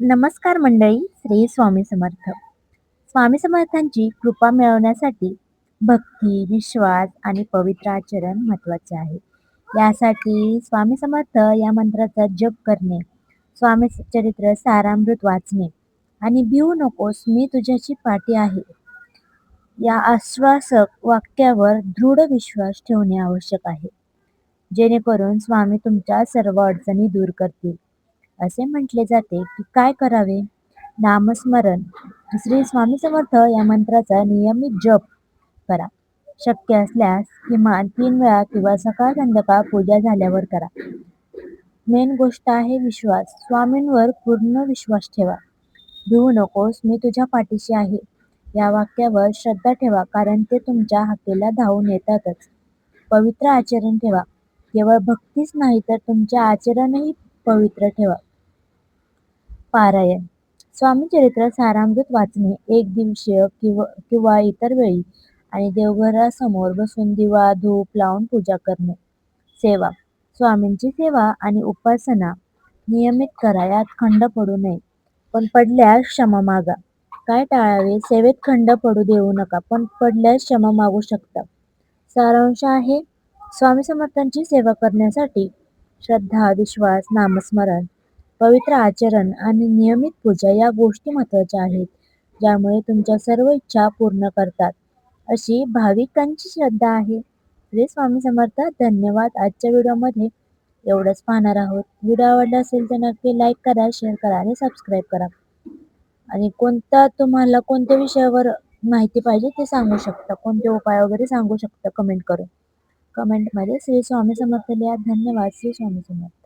नमस्कार मंडळी श्री स्वामी समर्थ. स्वामी समर्थांची कृपा मिळवण्यासाठी भक्ती विश्वास आणि पवित्र आचरण महत्त्वाचे आहे. यासाठी स्वामी समर्थ या मंत्राचा जप करणे स्वामी चरित्र सारामृत वाचणे आणि भिवू नकोस मी तुझ्याची पाठी आहे. या आश्वासक वाक्यावर दृढ विश्वास ठेवणे आवश्यक आहे. जेणेकरून स्वामी तुमच्या सर्व अडचणी दूर करतील. असे म्हटले जाते की काय करावे? नामस्मरण. श्री स्वामी समर्थ या मंत्राचा नियमित जप करा. शक्य असल्यास किमान तीन वेळा किंवा सकाळ संध्याकाळ पूजा झाल्यावर करा. मेन गोष्ट आहे विश्वास. स्वामींवर पूर्ण विश्वास ठेवा. भिवू नकोस मी तुझ्या पाठीशी आहे. या वाक्यावर श्रद्धा ठेवा कारण ते तुमच्या हाकेला धावून येतातच. पवित्र आचरण ठेवा. केवळ भक्तीच नाही तर तुमचे आचरणही पवित्र ठेवा. पारायण. स्वामी चरित्र सारामृत वाचणे एक दिवशीय किंवा किंवा इतर वेळी आणि देवघरासमोर बसून दिवा धूप लावून पूजा करणे. सेवा. स्वामींची सेवा आणि उपासना नियमित करा यात खंड पडू नये. पण पडल्यास क्षमा मागा. काय टाळावे? सेवेत खंड पडू देऊ नका पण पडल्यास क्षमा मागू शकता. सारांश आहे. स्वामी समर्थांची सेवा करण्यासाठी श्रद्धा विश्वास नामस्मरण पवित्र आचरण आणि नियमित पूजा या गोष्टी महत्त्वाच्या आहेत ज्यामुळे तुमच्या सर्व इच्छा पूर्ण करतात. अशी भाविकांची श्रद्धा आहे. श्री स्वामी समर्थ धन्यवाद. आजच्या व्हिडिओमध्ये एवढंच पाहणार आहोत. व्हिडिओ आवडला असेल तर नक्की लाईक करा शेअर करा आणि सबस्क्राईब करा. आणि कोणता तुम्हाला कोणत्या विषयावर माहिती पाहिजे ते सांगू शकता. कोणते उपाय वगैरे सांगू शकता कमेंट करून. कमेंटमध्ये श्री स्वामी समर्थ लिहा. धन्यवाद. श्री स्वामी समर्थ.